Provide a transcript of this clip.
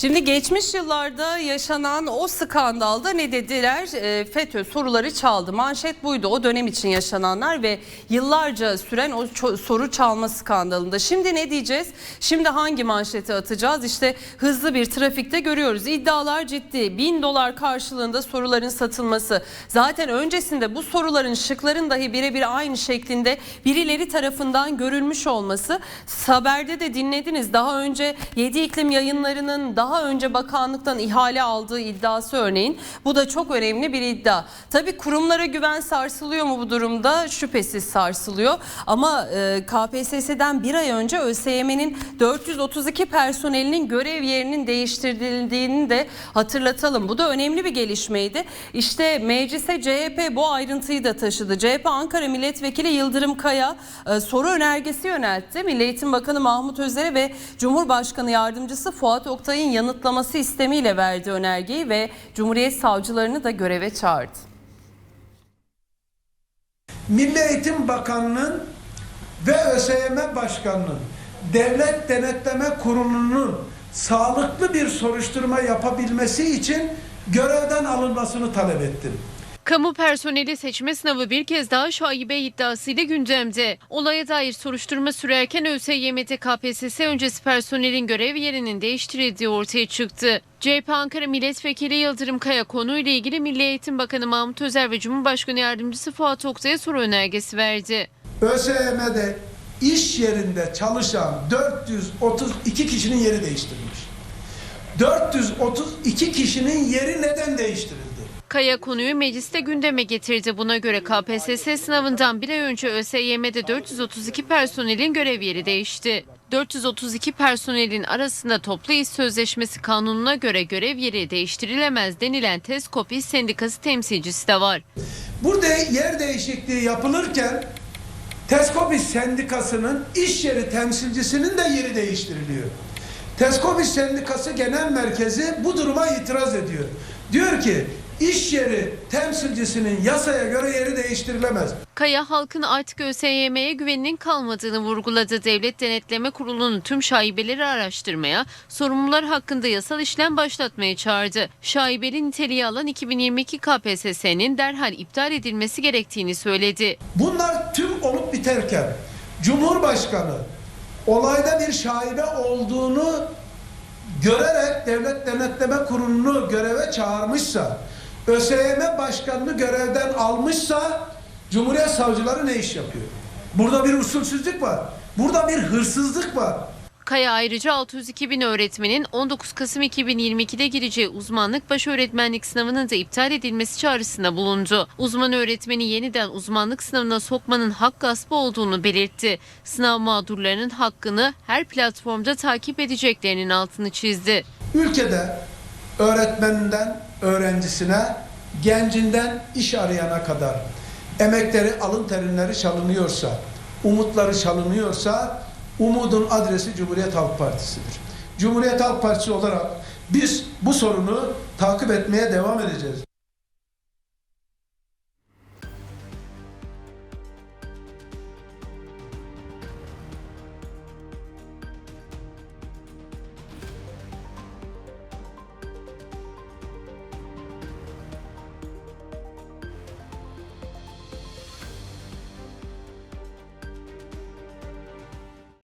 Şimdi geçmiş yıllarda yaşanan o skandalda ne dediler? E, FETÖ soruları çaldı. Manşet buydu o dönem için yaşananlar ve yıllarca süren o soru çalma skandalında. Şimdi ne diyeceğiz? Şimdi hangi manşeti atacağız? İşte hızlı bir trafikte görüyoruz. İddialar ciddi. Bin dolar karşılığında soruların satılması. Zaten öncesinde bu soruların şıkların dahi birebir aynı şeklinde birileri tarafından görülmüş olması. Haber'de de dinlediniz. Daha önce 7 iklim yayınlarının daha önce bakanlıktan ihale aldığı iddiası örneğin. Bu da çok önemli bir iddia. Tabii kurumlara güven sarsılıyor mu bu durumda? Şüphesiz sarsılıyor. Ama e, KPSS'den bir ay önce ÖSYM'nin 432 personelinin görev yerinin değiştirildiğini de hatırlatalım. Bu da önemli bir gelişmeydi. İşte meclise CHP bu ayrıntıyı da taşıdı. CHP Ankara Milletvekili Yıldırım Kaya e, soru önergesi yöneltti. Milli Eğitim Bakanı Mahmut Özer'e ve Cumhurbaşkanı Yardımcısı Fuat Oktay'ın yanıtlaması istemiyle verdi önergeyi ve Cumhuriyet savcılarını da göreve çağırdı. Milli Eğitim Bakanlığı'nın ve ÖSYM Başkanlığı'nın Devlet Denetleme Kurulu'nun sağlıklı bir soruşturma yapabilmesi için görevden alınmasını talep ettim. Kamu personeli seçme sınavı bir kez daha şaibe iddiasıyla gündemde. Olaya dair soruşturma sürerken ÖSYM'de KPSS öncesi personelin görev yerinin değiştirildiği ortaya çıktı. CHP Ankara Milletvekili Yıldırım Kaya konuyla ilgili Milli Eğitim Bakanı Mahmut Özer ve Cumhurbaşkanı Yardımcısı Fuat Oktay'a soru önergesi verdi. ÖSYM'de iş yerinde çalışan 432 kişinin yeri değiştirilmiş. 432 kişinin yeri neden değiştirildi? Kaya konuyu mecliste gündeme getirdi. Buna göre KPSS sınavından bir ay önce ÖSYM'de 432 personelin görev yeri değişti. 432 personelin arasında toplu iş sözleşmesi kanununa göre görev yeri değiştirilemez denilen TESKOP İş Sendikası temsilcisi de var. Burada yer değişikliği yapılırken Teskopis Sendikası'nın iş yeri temsilcisinin de yeri değiştiriliyor. Teskopis Sendikası Genel Merkezi bu duruma itiraz ediyor. Diyor ki iş yeri temsilcisinin yasaya göre yeri değiştirilemez. Kaya halkın artık ÖSYM'ye güveninin kalmadığını vurguladı. Devlet Denetleme Kurulu'nun tüm şaibeleri araştırmaya, sorumlular hakkında yasal işlem başlatmaya çağırdı. Şaibeli niteliği alan 2022 KPSS'nin derhal iptal edilmesi gerektiğini söyledi. Bunlar tüm olup biterken Cumhurbaşkanı olayda bir şaibe olduğunu görerek Devlet Denetleme Kurulu'nu göreve çağırmışsa, ÖSYM Başkanı'nı görevden almışsa Cumhuriyet Savcıları ne iş yapıyor? Burada bir usulsüzlük var. Burada bir hırsızlık var. Kaya ayrıca 602 bin öğretmenin 19 Kasım 2022'de gireceği uzmanlık baş öğretmenlik sınavının da iptal edilmesi çağrısında bulundu. Uzman öğretmeni yeniden uzmanlık sınavına sokmanın hak gaspı olduğunu belirtti. Sınav mağdurlarının hakkını her platformda takip edeceklerinin altını çizdi. Ülkede öğretmeninden öğrencisine, gencinden iş arayana kadar emekleri, alın terinleri çalınıyorsa, umutları çalınıyorsa umudun adresi Cumhuriyet Halk Partisi'dir. Cumhuriyet Halk Partisi olarak biz bu sorunu takip etmeye devam edeceğiz.